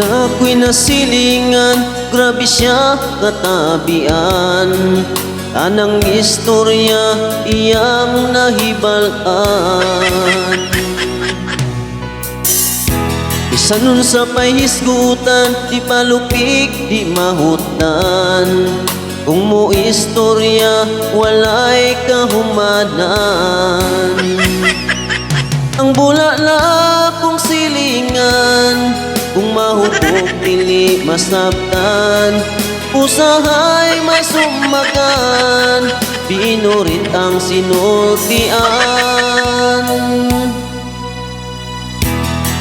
Na ako'y nasilingan, grabe siya katabian. Anang istorya, iyang nahibalaan. Isa nun sa pahisgutan, di palupik, di mahutan. Kung mo istorya, walay kahumanan. Ang bulala kong silingan Kung mahupok, dili masabtan. Usahay may sumakan Pinurit ang sinultian.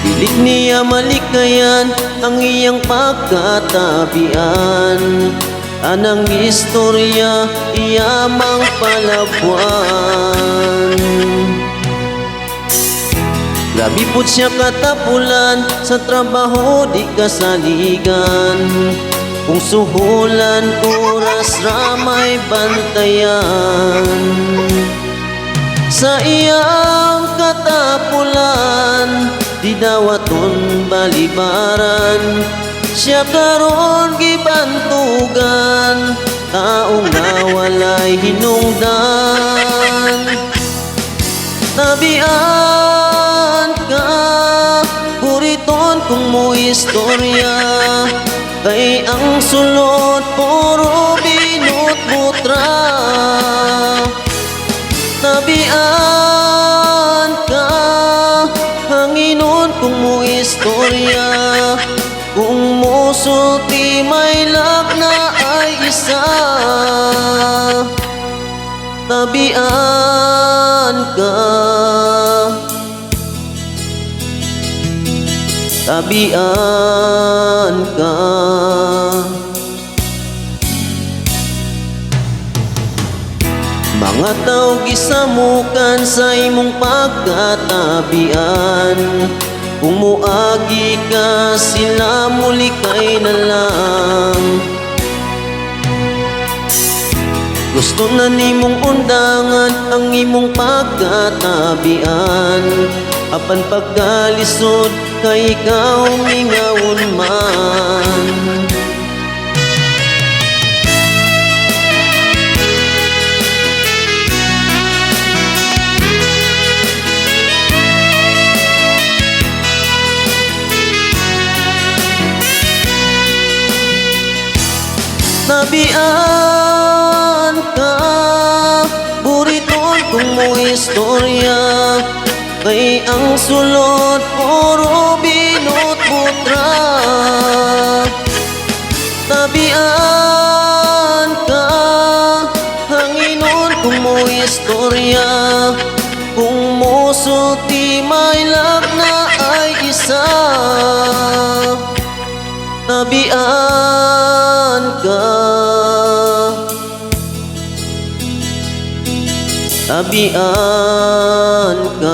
Pilit niya malikayan ang iyang pagkatabian. Anang istorya, iyamang palabuan Grabe po siya katapulan Sa trabaho di kasaligan. Kung suhulan oras ramay bantayan. Sa iyang katapulan Di dawaton balibaran. Siya karon gibantugan Taong nawalay hinungdan. Tabian istorya. Kay ang sulot puro binut butra. Tabian ka Hanginon kung mo istorya. Kung mo sulti may lak na ay isa. Tabian ka Tabian ka. Mga tao gisamukan sa imong pagkatabian Kung muagi ka sila muli kay na lang Gusto na nimong undangan ang imong pagkatabian Apan pagkalisod kay ikaw mingawon man. Tabian ka Buriton kung mo istorya Kay ang sulot puro binut butra Tabian ka Hanginon kung mo istorya. Kung mo sulti may lak na ay isa. Tabian ka Tabian ka